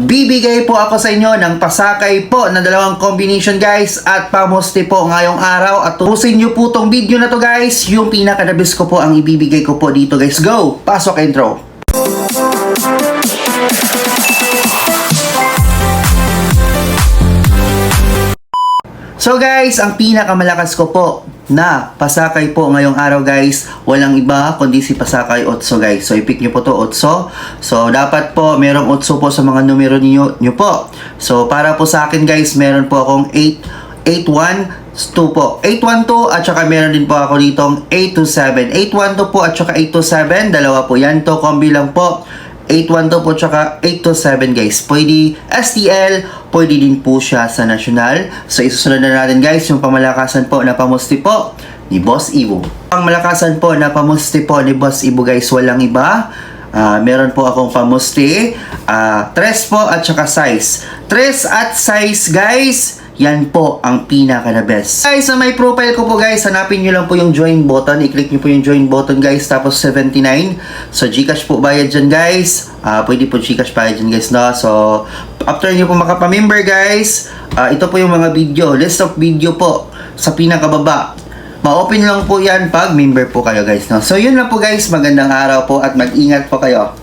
Bibigay po ako sa inyo ng pasakay po na dalawang combination guys. At pamusti po ngayong araw. At tusin nyo po tong video na to guys. Yung pinakadabis ko po ang ibibigay ko po dito guys. Go! Pasok intro So guys, ang pinakamalakas ko po na pasakay po ngayong araw guys, walang iba kundi si pasakay Otso guys. So i-pick nyo po to Otso. So dapat po merong Otso po sa mga numero niyo, nyo po. So para po sa akin guys, meron po akong 8, 812 po. 812 at saka meron din po ako ditong 827. 812 po at saka 827, dalawa po yan to. Kombi lang po. 812 po tsaka 827 guys. Pwede STL, pwede din po siya sa national. So isusunod na natin guys yung pamalakasan po na pamusti po ni Boss Ivo. Ang malakasan po na pamusti po ni Boss Ivo guys, walang iba. Ah, meron po akong pamusti, ah, tres po at saka size. Tres at size guys, yan po ang pinaka the best. Guys, sa may profile ko po guys, hanapin nyo lang po yung join button. I-click nyo po yung join button guys, tapos 79. So, Gcash po bayad dyan guys. Ah, pwede po Gcash bayad dyan guys, no? So, after nyo po makapamember guys, ah, ito po yung mga video, list of video po sa pinakababa. Ma-open lang po yan pag member po kayo guys, no? So, yun lang po guys. Magandang araw po at mag-ingat po kayo.